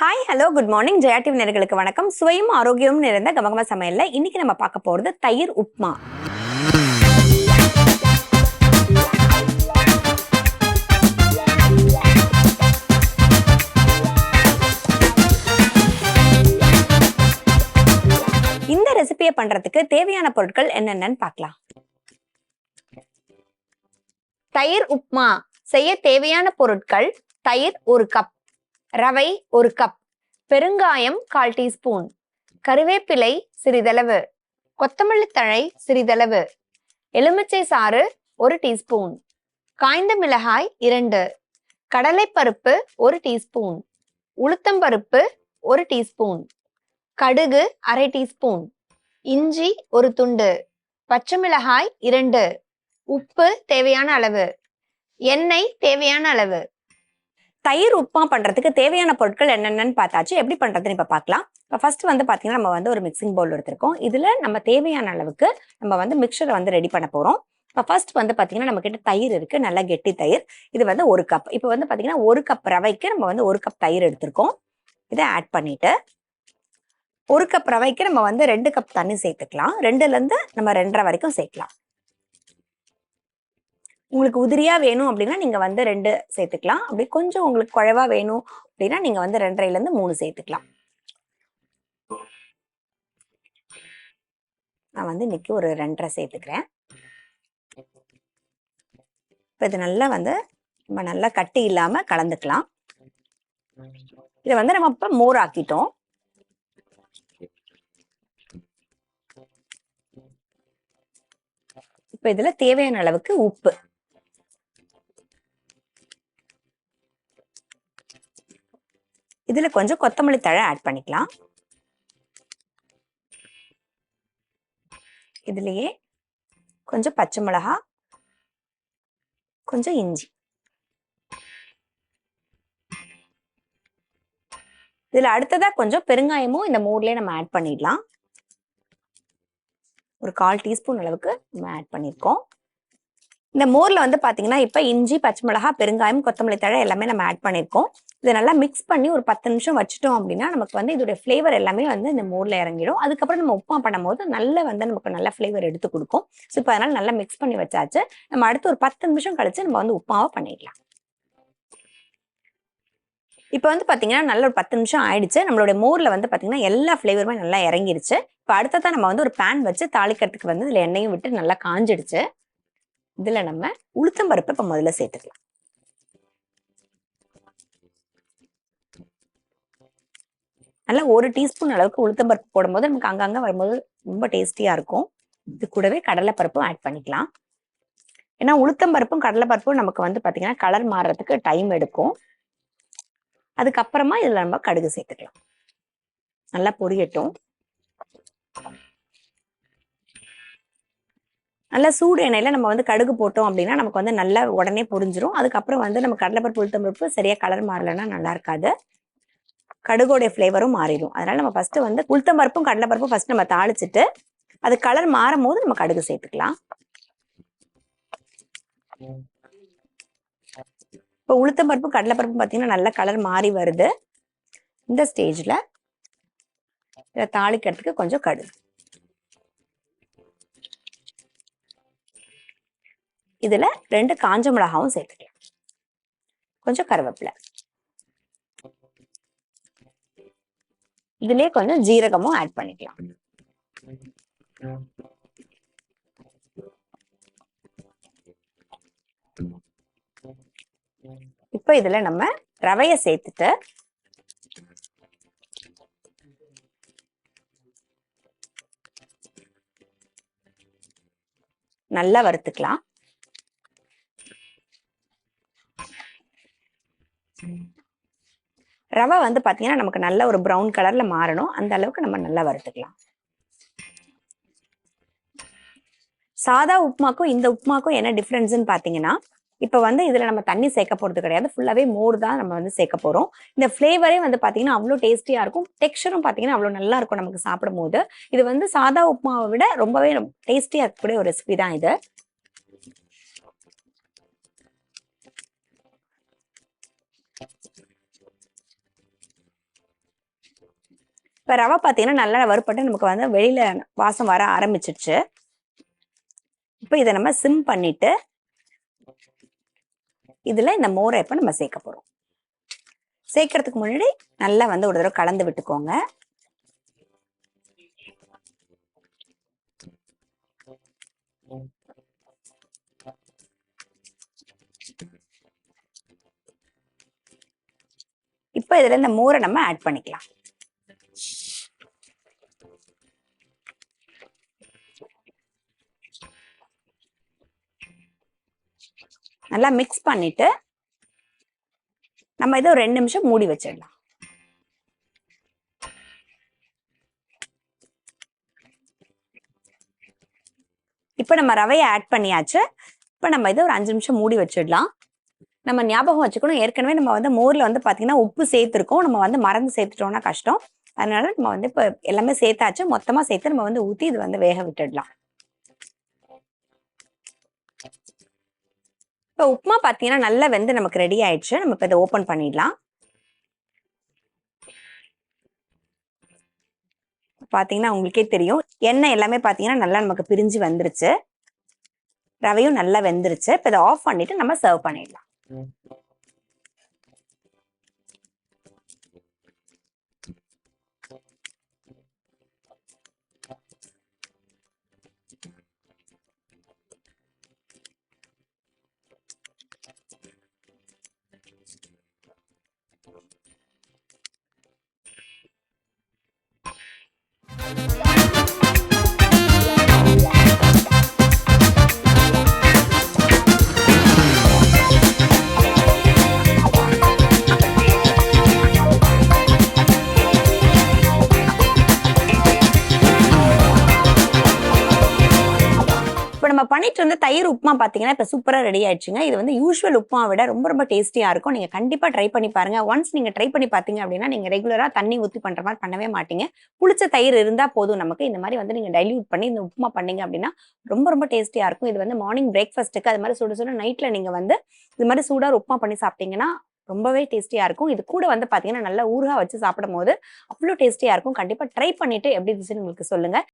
Hi hello good morning Jaya TV நேர்களுக்கு வணக்கம். சுவையும் ஆரோக்கியமும் நிறைந்த கமகம சமையல்ல இன்னைக்கு நம்ம பார்க்க போறது தயிர் உப்மா. இந்த ரெசிபியை பண்றதுக்கு தேவையான பொருட்கள் என்னென்னன்னு பார்க்கலாம். தயிர் உப்மா. செய்ய தேவையான பொருட்கள் தயிர் ஒரு கப் ரவை ஒரு கப் பெருங்காயம் கால் டீஸ்பூன் கருவேப்பிலை சிறிதளவு கொத்தமல்லி தழை சிறிதளவு எலுமிச்சை சாறு ஒரு டீஸ்பூன் காய்ந்த மிளகாய் இரண்டு கடலைப்பருப்பு ஒரு டீஸ்பூன் உளுத்தம்பருப்பு ஒரு டீஸ்பூன் கடுகு அரை டீஸ்பூன் இஞ்சி ஒரு துண்டு பச்சை மிளகாய் இரண்டு உப்பு தேவையான அளவு எண்ணெய் தேவையான அளவு. தயிர் உப்புமா பண்ணுறதுக்கு தேவையான பொருட்கள் என்னென்னு பார்த்தாச்சு. எப்படி பண்ணுறதுன்னு இப்போ பார்க்கலாம். இப்போ ஃபர்ஸ்ட் வந்து பார்த்தீங்கன்னா நம்ம வந்து ஒரு மிக்சிங் பவுல் எடுத்திருக்கோம். இதில் நம்ம தேவையான அளவுக்கு நம்ம வந்து மிக்சரை வந்து ரெடி பண்ண போகிறோம் இப்போ ஃபர்ஸ்ட் வந்து பார்த்தீங்கன்னா நம்ம கிட்ட தயிர் இருக்குது நல்ல கெட்டி தயிர். இது வந்து ஒரு கப் இப்போ வந்து பார்த்தீங்கன்னா ஒரு கப் ரவைக்கு நம்ம வந்து ஒரு கப் தயிர் எடுத்திருக்கோம். இதை ஆட் பண்ணிட்டு ஒரு கப் ரவைக்கு நம்ம வந்து ரெண்டு கப் தண்ணி சேர்த்துக்கலாம். ரெண்டுலேருந்து நம்ம ரெண்டரை வரைக்கும் சேர்க்கலாம். உங்களுக்கு உதிரியா வேணும் அப்படின்னா நீங்க வந்து ரெண்டு சேர்த்துக்கலாம். அப்படி கொஞ்சம் உங்களுக்கு குழைவா வேணும் அப்படின்னா நீங்க வந்து ரெண்டரைல இருந்து மூணு சேர்த்துக்கலாம். நான் வந்து இன்னைக்கு ஒரு ரெண்டரை சேர்த்துக்கிறேன். இப்போ இது நல்லா வந்து நம்ம நல்லா கட்டி இல்லாம கலந்துக்கலாம். இதை வந்து நம்ம இப்ப மோர் ஆக்கிட்டோம். இப்போ இதுல தேவையான அளவுக்கு உப்பு. இதுல கொஞ்சம் கொத்தமல்லி தழை ஆட் பண்ணிக்கலாம். இதுலயே கொஞ்சம் பச்சை மிளகா கொஞ்சம் இஞ்சி. இதுல அடுத்ததா கொஞ்சம் பெருங்காயமும் இந்த மோர்லயே நம்ம ஆட் பண்ணிடலாம். ஒரு கால் டீஸ்பூன் அளவுக்கு நம்ம ஆட் பண்ணியிருக்கோம் இந்த மோர்ல வந்து பாத்தீங்கன்னா இப்ப இஞ்சி பச்சை மிளகா பெருங்காயம் கொத்தமல்லி தழை எல்லாமே நம்ம ஆட் பண்ணியிருக்கோம் இதை நல்லா மிக்ஸ் பண்ணி ஒரு பத்து நிமிஷம் வச்சுட்டோம் அப்படின்னா நமக்கு வந்து இதோட ஃப்ளேவர் எல்லாமே வந்து இந்த மோர்ல இறங்கிடும். அதுக்கப்புறம் நம்ம உப்புமா பண்ணும்போது நல்ல வந்து நமக்கு நல்ல ஃப்ளேவர் எடுத்து கொடுக்கும். ஸோ இப்போ அதனால நல்லா மிக்ஸ் பண்ணி வச்சாச்சு. நம்ம அடுத்து ஒரு பத்து நிமிஷம் கழிச்சு நம்ம வந்து உப்புமாவை பண்ணிடலாம். இப்போ வந்து பார்த்தீங்கன்னா நல்ல ஒரு பத்து நிமிஷம் ஆயிடுச்சு. நம்மளோட மோரில் வந்து பார்த்தீங்கன்னா எல்லா ஃப்ளேவருமே நல்லா இறங்கிருச்சு. இப்போ அடுத்ததான் நம்ம வந்து ஒரு பேன் வச்சு தாளிக்கிறதுக்கு வந்து இதில் எண்ணெயும் விட்டு நல்லா காஞ்சிடுச்சு. இதுல நம்ம உளுத்தம் பருப்பு இப்போ முதல்ல சேர்த்துக்கலாம். நல்லா ஒரு டீஸ்பூன் அளவுக்கு உளுத்தம் பருப்பு போடும்போது நமக்கு அங்கங்க வரும்போது ரொம்ப டேஸ்டியா இருக்கும். இது கூடவே கடலைப்பருப்பும் ஆட் பண்ணிக்கலாம். ஏன்னா உளுத்தம் பருப்பும் கடலைப்பருப்பும் நமக்கு வந்து பாத்தீங்கன்னா கலர் மாறுறதுக்கு டைம் எடுக்கும். அதுக்கப்புறமா இதுல நம்ம கடுகு சேர்த்துக்கலாம். நல்லா பொரியட்டும். நல்லா சூடு எண்ணெயில் நம்ம வந்து கடுகு போட்டோம் அப்படின்னா நமக்கு வந்து நல்லா உடனே பொரிஞ்சிரும். அதுக்கப்புறம் வந்து நம்ம கடலைப்பருப்பு உளுத்தம்பருப்பு சரியாக கலர் மாறலைன்னா நல்லா இருக்காது. கடுகோடைய ஃப்ளேவரும் மாறிடும். அதனால நம்ம ஃபஸ்ட்டு வந்து உளுத்தம்பருப்பும் கடலைப்பருப்பும் ஃபஸ்ட் நம்ம தாளிச்சிட்டு அது கலர் மாறும் போது நம்ம கடுகு சேர்த்துக்கலாம். இப்போ உளுத்தம்பருப்பு கடலைப்பருப்பு பார்த்தீங்கன்னா நல்ல கலர் மாறி வருது. இந்த ஸ்டேஜில் இதை தாளிக்கிறதுக்கு கொஞ்சம் கடுகு. இதுல ரெண்டு காஞ்ச மிளகாவும் சேர்த்துக்கலாம். கொஞ்சம் கருவேப்பிலை. இதுலயே கொஞ்சம் ஜீரகமும் ஆட் பண்ணிக்கலாம். இப்போ இதுல நம்ம ரவைய சேர்த்துட்டு நல்லா வறுத்துக்கலாம். ரவை வந்து பாத்தீங்கன்னா நமக்கு நல்ல ஒரு ப்ரௌன் கலர்ல மாறணும். அந்த அளவுக்கு நம்ம நல்லா வறுத்துக்கலாம். சாதா உப்புமாக்கும் இந்த உப்புமாக்கும் என்ன டிஃப்ரென்ஸ்ன்னு பாத்தீங்கன்னா இப்போ வந்து இதுல நம்ம தண்ணி சேர்க்க போறது கிடையாது. ஃபுல்லாவே மோர் தான் நம்ம வந்து சேர்க்க போறோம். இந்த ஃப்ளேவரே வந்து பாத்தீங்கன்னா அவ்வளோ டேஸ்டியாக இருக்கும். டெக்ஸ்டரும் பாத்தீங்கன்னா அவ்வளோ நல்லா இருக்கும் நமக்கு சாப்பிடும் போது இது வந்து சாதா உப்புமாவை விட ரொம்பவே டேஸ்டியாக இருக்கக்கூடிய ஒரு ரெசிபி தான் இது. இப்போ ரவை பார்த்தீங்கன்னா நல்லா வறுப்பட்டு நமக்கு வந்து வெளியில வாசம் வர ஆரம்பிச்சிடுச்சு இப்போ இதை நம்ம சிம் பண்ணிட்டு இதுல இந்த மோரை இப்போ நம்ம சேர்க்க போகிறோம் சேர்க்கறதுக்கு முன்னாடி நல்லா வந்து ஒரு தடவை கலந்து விட்டுக்கோங்க. இப்போ இதுல இந்த மோரை நம்ம ஆட் பண்ணிக்கலாம். நல்லா மிக்ஸ் பண்ணிட்டு நம்ம இதை ஒரு ரெண்டு நிமிஷம் மூடி வச்சிடலாம். இப்போ நம்ம ரவையை ஆட் பண்ணியாச்சு. இப்போ நம்ம இதை ஒரு அஞ்சு நிமிஷம் மூடி வச்சிடலாம். நம்ம ஞாபகம் வச்சுக்கணும். ஏற்கனவே நம்ம வந்து மோரில் வந்து பார்த்தீங்கன்னா உப்பு சேர்த்துருக்கோம். நம்ம வந்து மறந்து சேர்த்துட்டோம்னா கஷ்டம். அதனால நம்ம வந்து இப்போ எல்லாமே சேர்த்தாச்சு. மொத்தமாக சேர்த்து நம்ம வந்து ஊற்றி இது வந்து வேக விட்டுடலாம். இப்போ உப்புமா பார்த்தீங்கன்னா நல்லா வெந்து நமக்கு ரெடி ஆயிடுச்சு. நம்ம இப்போ இதை ஓப்பன் பண்ணிடலாம். பார்த்தீங்கன்னா உங்களுக்கே தெரியும். எண்ணெய் எல்லாமே பார்த்தீங்கன்னா நல்லா நமக்கு பிரிஞ்சு வந்துருச்சு. ரவையும் நல்லா வெந்துருச்சு. இப்போ இதை ஆஃப் பண்ணிட்டு நம்ம சர்வ் பண்ணிடலாம். பண்ணிட்டு இருந்த தயிர் உப்புமா பார்த்தீங்கன்னா இப்போ சூப்பராக ரெடி ஆயிடுச்சுங்க. இது வந்து யூஸ்வல் உப்புமா விட ரொம்ப ரொம்ப டேஸ்டியாக இருக்கும். நீங்கள் கண்டிப்பாக ட்ரை பண்ணி பாருங்க. ஒன்ஸ் நீங்கள் ட்ரை பண்ணி பார்த்தீங்க அப்படின்னா நீங்கள் ரெகுலராக தண்ணி ஊற்றி பண்ணுற மாதிரி பண்ணவே மாட்டீங்க. புளிச்ச தயிர் இருந்தால் போதும் நமக்கு. இந்த மாதிரி வந்து நீங்கள் டைல்யூட் பண்ணி இந்த உப்புமா பண்ணீங்க அப்படின்னா ரொம்ப ரொம்ப டேஸ்டியாக இருக்கும். இது வந்து மார்னிங் பிரேக்ஃபாஸ்ட்டுக்கு அது மாதிரி சுட சுட நைட்டில் நீங்கள் வந்து இது மாதிரி சூடாக உப்புமா பண்ணி சாப்பிட்டீங்கன்னா ரொம்பவே டேஸ்டியாக இருக்கும். இது கூட வந்து பார்த்தீங்கன்னா நல்லா ஊறுகாய் வச்சு சாப்பிடும் போது அவ்வளோ டேஸ்டியாக இருக்கும். கண்டிப்பாக ட்ரை பண்ணிவிட்டு எப்படி இருந்துச்சுன்னு உங்களுக்கு சொல்லுங்கள்